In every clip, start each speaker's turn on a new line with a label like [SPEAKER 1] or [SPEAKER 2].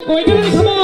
[SPEAKER 1] ওইখানে খাবার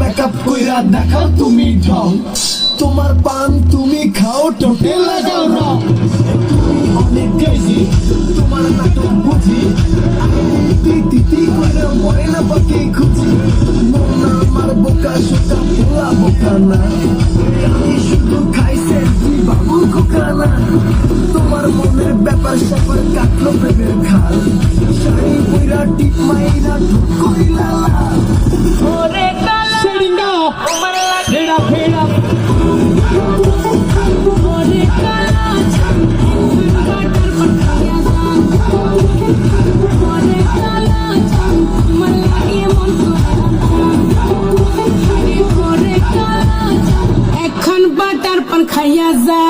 [SPEAKER 2] মেকআপ কইরা দেখাও তুমি ঢং। তোমার পান তুমি খাও টোটে লাগাও তুমি অনেক ক্রেজি তোমার নাটক বুঝি। তিতি তিতি মরে না পাকে খুঁজি। আমার বোকা শোকা পোলা বোকা না। আমি শুধু খাই সেলফি, বাবু খোকা না। তোমার মনের ব্যাপার স্যাপার কাটলো প্রেমের খাল। শাড়ি পইরা টিপ মাইরা ঢুক
[SPEAKER 3] বাটার পান খাইয়া যা।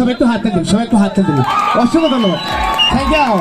[SPEAKER 1] সবাই একটু হাতে দিন সবাই একটু হাতে দিন। অসংখ্য ধন্যবাদ। Thank you